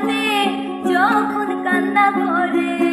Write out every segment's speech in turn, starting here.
রাতে যখন কান্না করে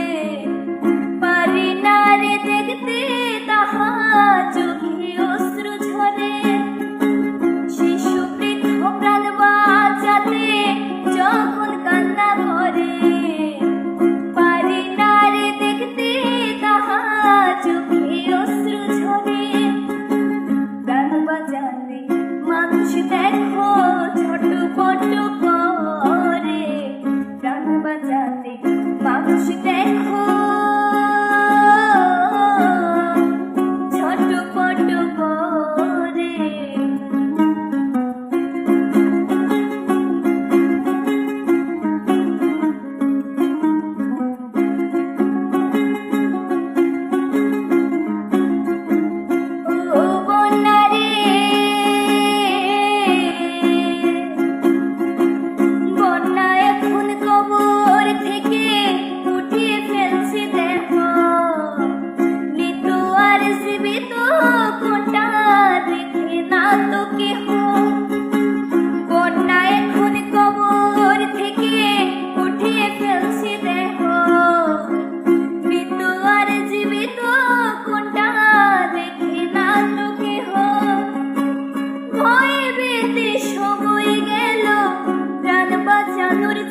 ഞാൻ ഒരു